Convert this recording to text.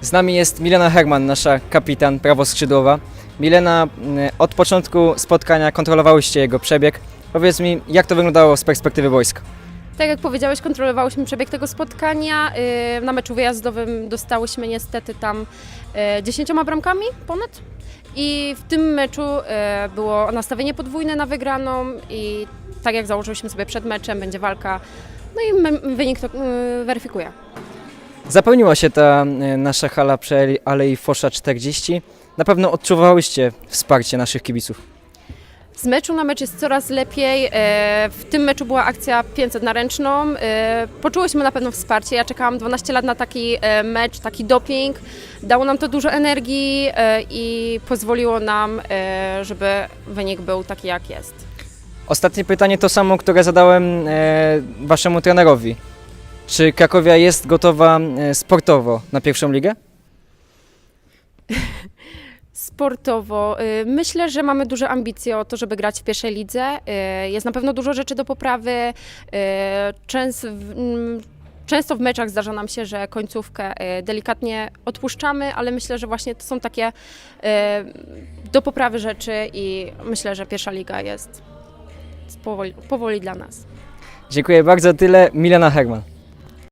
Z nami jest Milena Herman, nasza kapitan prawoskrzydłowa. Milena, mm, od początku spotkania kontrolowałyście jego przebieg. Powiedz mi, jak to wyglądało z perspektywy wojska? Tak jak powiedziałeś, kontrolowałyśmy przebieg tego spotkania. Yy, Na meczu wyjazdowym dostałyśmy niestety tam yy, 10 bramkami ponad. I w tym meczu yy, było nastawienie podwójne na wygraną i tak jak założyliśmy sobie przed meczem, będzie walka. No i wynik to weryfikuje. Zapełniła się ta y, nasza hala przy Alei Fosza 40. Na pewno odczuwałyście wsparcie naszych kibiców. Z meczu na mecz jest coraz lepiej. E, W tym meczu była akcja 500 na ręczną. E, Poczułyśmy na pewno wsparcie. Ja czekałam 12 lat na taki e, mecz, taki doping. Dało nam to dużo energii e, i pozwoliło nam, e, żeby wynik był taki jak jest. Ostatnie pytanie to samo, które zadałem e, waszemu trenerowi. Czy Krakowia jest gotowa e, sportowo na pierwszą ligę? Sportowo y, myślę, że mamy duże ambicje o to, żeby grać w pierwszej lidze. Y, Jest na pewno dużo rzeczy do poprawy. Y, Często w, mm, często w meczach zdarza nam się, że końcówkę y, delikatnie odpuszczamy, ale myślę, że właśnie to są takie y, do poprawy rzeczy i myślę, że pierwsza liga jest powoli, powoli dla nas. Dziękuję bardzo, tyle. Milena Herman.